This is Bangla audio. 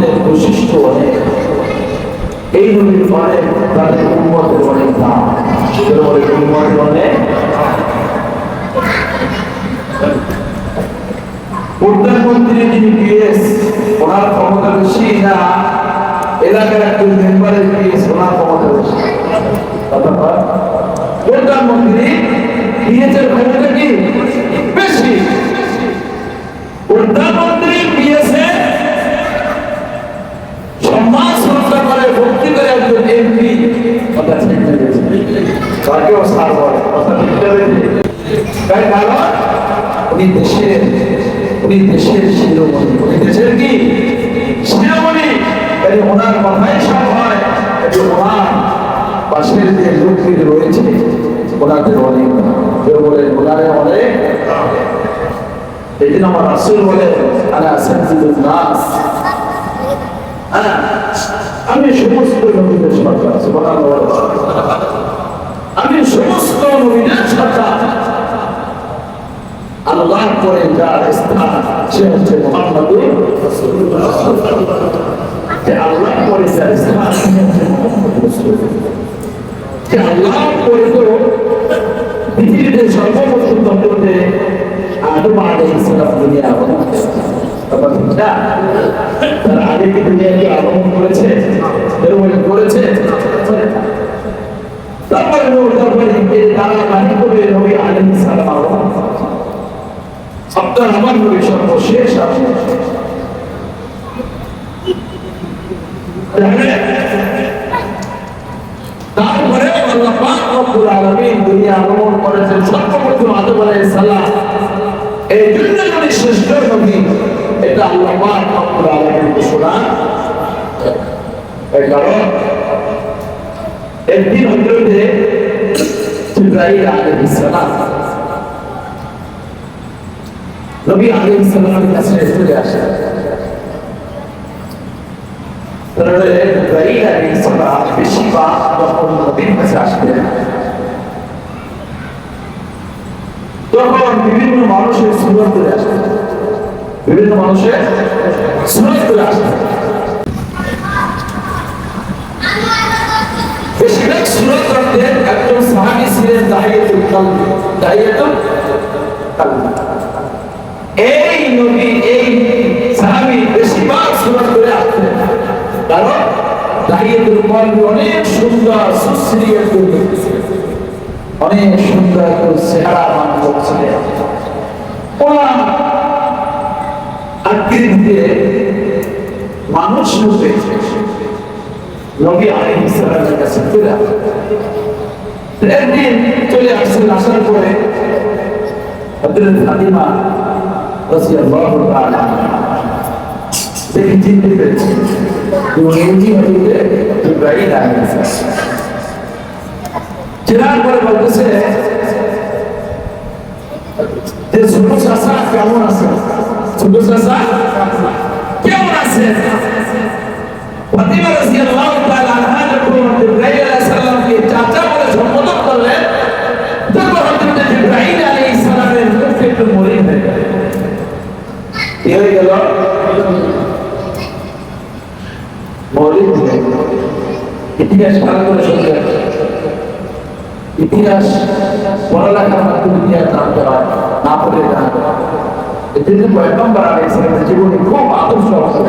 উম্মতের বৈশিষ্ট্য অনেক। এই নবীর অনেক তাদের উম্মতের অনেক দাম। সেগুলো বলে উম্মতের অনেক প্রধানমন্ত্রী যিনি পিএস ওনার ক্ষমতা বেশি না, এলাকার একজন মেম্বারের পিএস ওনার ক্ষমতা বেশি। প্রধানমন্ত্রী পিএস এর ক্ষমতা কি? বেশি। প্রধানমন্ত্রী তাকেও সার উনি দেশের উনি দেশের শিরোমণি। দেশের কি? শিরোমণি। তাই ওনার কথাই সব হয়। ওনার পাশের যে লোকগুলি রয়েছে, ওনাদের অনেক কেউ বলে ওনারে অনেক এই আমার রাসুল বলে, আলা সাজ্জিদুন নাস। আনা আমি সমস্ত নবীদের সরকার সুবহানাল্লাহ। আমি সমস্ত নবীদের সরকার আল্লাহর পরে যার স্থান, সে হচ্ছে মোহাম্মদুর যে আল্লাহর পরে যার স্থান, সে হচ্ছে যে আল্লাহর পরে তো পৃথিবীতে সর্বপ্রথম দম্পতি আদম আলাইহিস সালাম দুনিয়া? তার আগে কি দুনিয়াকে আগমন করেছে এরকম করেছে তারপরে নূর তারপরে যে তারা বাণী করে নবী আলাইহিস সালাম আগমন আপনার আমার নবী সর্বশেষ আপনি তারপরে আল্লাহ পাক রব্বুল আলামিন দুনিয়া আগমন করেছেন সর্বপ্রথম আদম আলাইহিস সালাম একদিন নবী আলাইহিস সালামের কাছে চলে আসেন তাহলে জিব্রাইল আলাইহিস সালাম বেশিরভাগ যখন নবীর কাছে আসতেন তখন বিভিন্ন মানুষের সুরত করে আসতেন বিভিন্ন মানুষের সুরত করে আসতেন বেশিরভাগ সুরত রাখতেন একজন সাহাবি ছিলেন দাহিয়াতুল কালবি। দাহিয়াতুল কালবি। এই নবী এই সাহাবি বেশিরভাগ সুরত করে আসতেন কারণ দাহিয়াতুল কালবি অনেক সুন্দর সুশ্রী একজন। অনেক সুন্দর একজন চেহারা একদিন চলে আসছেন আসার পরে রাদিয়াল্লাহু তাআলা দেখে চিনতে পেরেছেন এবং এমনি হজরতে ইব্রাহিম আলাইহিস সালাম চেনার পরে বলতেছে যে ছোট চাষা কেমন আছে ছোট চাষা কেমন আছে ফাতিমা রাদিয়াল্লাহু তাআলা আনহা যখন ইব্রাহিম আলাইহিস সালামকে চাচা বলে সম্বোধন করলেন তখন হযরত ইব্রাহিম আলাইহিস সালামের মুখে একটু মলিন হয়ে ইতিহাস ভালো করে শুনতে। ইতিহাস পড়ালেখার মাধ্যমে ইতিহাস জানতে হয়, না পড়ে জীবনে খুব আদর্শ অবস্থা